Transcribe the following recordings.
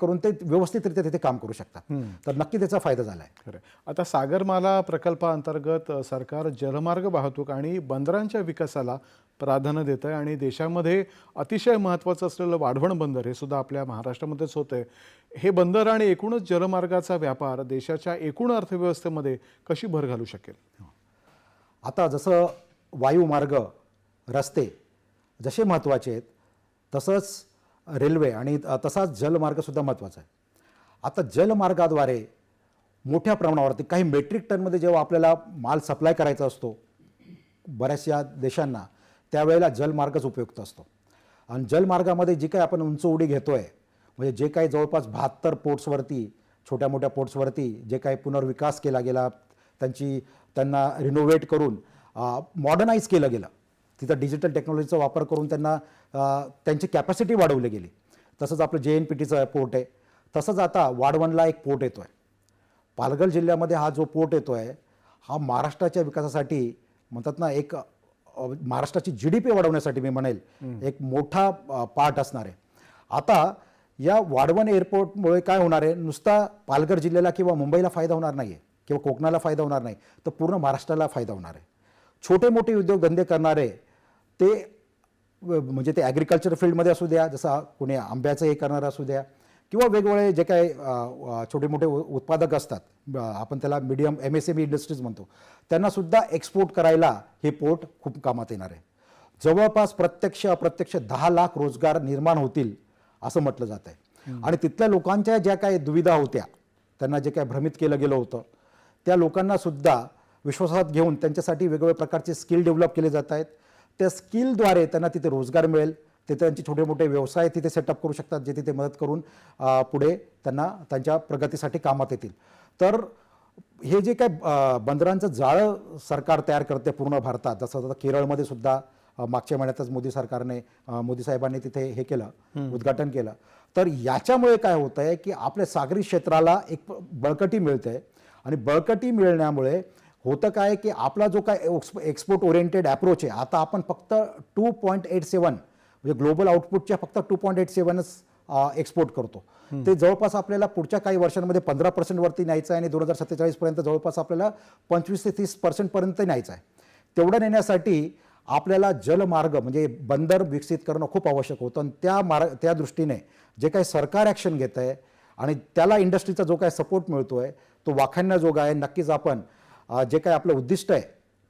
करून ते व्यवस्थितरित्या तिथे काम करू शकतात. तर नक्की त्याचा फायदा झाला आहे खरं आता सागरमाला प्रकल्पाअंतर्गत सरकार जलमार्ग वाहतूक आणि बंदरांच्या विकासाला प्राधान्य देतं आहे आणि देशामध्ये अतिशय महत्त्वाचं असलेलं वाढवण बंदर हे सुद्धा आपल्या महाराष्ट्रामध्येच होतं आहे हे बंदर आणि एकूणच जलमार्गाचा व्यापार देशाच्या एकूण अर्थव्यवस्थेमध्ये कशी भर घालू शकेल? आता जसं वायुमार्ग रस्ते जसे महत्त्वाचे आहेत तसंच रेल्वे आणि तसाच जलमार्गसुद्धा महत्त्वाचा आहे. आता जलमार्गाद्वारे मोठ्या प्रमाणावरती काही मेट्रिक टनमध्ये जेव्हा आपल्याला माल सप्लाय करायचा असतो बऱ्याचशा देशांना त्यावेळेला जलमार्गच उपयुक्त असतो. आणि जलमार्गामध्ये जी काही आपण उंच उडी घेतो आहे म्हणजे जे काही जवळपास बहात्तर पोर्ट्सवरती छोट्या मोठ्या पोर्ट्सवरती जे काही पुनर्विकास केला गेला त्यांची त्यांना रिनोव्हेट करून मॉडर्नाईज केलं गेलं तिथं डिजिटल टेक्नॉलॉजीचा वापर करून त्यांना त्यांची कॅपॅसिटी वाढवली गेली. तसंच आपलं जे एन पी टीचं पोर्ट आहे. तसंच आता वाढवणला एक पोर्ट येतो आहे पालघर जिल्ह्यामध्ये हा जो पोर्ट येतो आहे हा महाराष्ट्राच्या विकासासाठी म्हणतात ना एक महाराष्ट्राची जी डी पी वाढवण्यासाठी मी म्हणेल एक मोठा पार्ट असणार आहे. आता या वाढवण एअरपोर्टमुळे काय होणार आहे? नुसता पालघर जिल्ह्याला किंवा मुंबईला फायदा होणार नाही आहे किंवा कोकणाला फायदा होणार नाही तर पूर्ण महाराष्ट्राला फायदा होणार आहे. छोटे मोठे उद्योगधंदे करणारे ते म्हणजे ते ॲग्रिकल्चर फील्डमध्ये असू द्या जसं कोणी आंब्याचं हे करणारं असू द्या किंवा वेगवेगळे जे अ, छोटे मोठे उ- उत्पादक असतात आपण त्याला medium M S M E industries म्हणतो त्यांनासुद्धा एक्सपोर्ट करायला हे पोर्ट खूप कामात येणार आहे. जवळपास प्रत्यक्ष अप्रत्यक्ष दहा लाख रोजगार निर्माण होतील असं म्हटलं जात आहे. आणि तिथल्या लोकांच्या ज्या काही दुविधा होत्या त्यांना जे काय भ्रमित केलं गेलं होतं त्या लोकांना सुद्धा विश्वासात घेऊन त्यांच्यासाठी वेगवेगळ्या प्रकारचे स्किल डेव्हलप केले जात आहेत. त्या स्किलद्वारे त्यांना तिथे रोजगार मिळेल. ते त्यांचे छोटे मोठे व्यवसाय तिथे सेटअप करू शकतात जे तिथे मदत करून पुढे त्यांना त्यांच्या प्रगतीसाठी कामात येतील. तर हे जे काय बंदरांचं जाळं सरकार तयार करते पूर्ण भारतात जसं आता केरळमध्ये सुद्धा मागच्या महिन्यातच मोदी सरकारने मोदी साहेबांनी तिथे हे केलं उद्घाटन केलं. तर याच्यामुळे काय होतं आहे की आपल्या सागरी क्षेत्राला एक बळकटी मिळते. आणि बळकटी मिळण्यामुळे होतं काय की आपला जो काय एक्सपोर्ट ओरिएंटेड अप्रोच आहे आता आपण फक्त टू पॉईंट एट सेवन म्हणजे ग्लोबल आउटपुटच्या फक्त टू पॉईंट एट सेवनच एक्सपोर्ट करतो. ते जवळपास आपल्याला पुढच्या काही वर्षांमध्ये पंधरा पर्सेंटवरती न्यायचं आहे आणि दोन हजार सत्तेचाळीसपर्यंत जवळपास आपल्याला पंचवीस ते तीस पर्सेंटपर्यंत न्यायचं आहे. तेवढं नेण्यासाठी आपल्याला जलमार्ग म्हणजे बंदर विकसित करणं खूप आवश्यक होतं. आणि त्या मार्ग त्या दृष्टीने जे काही सरकार ॲक्शन घेत आहे आणि त्याला इंडस्ट्रीचा जो काही सपोर्ट मिळतो आहे तो वाखाणण्याजोगा आहे. नक्कीच आपण जे काही आपलं उद्दिष्ट आहे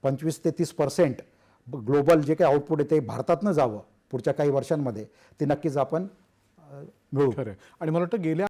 पंचवीस ते तीस पर्सेंट ग्लोबल जे काही आउटपुट आहे ते भारतातनं जावं पुढच्या काही वर्षांमध्ये ते नक्कीच आपण मिळू खरं आणि मला वाटतं गेल्या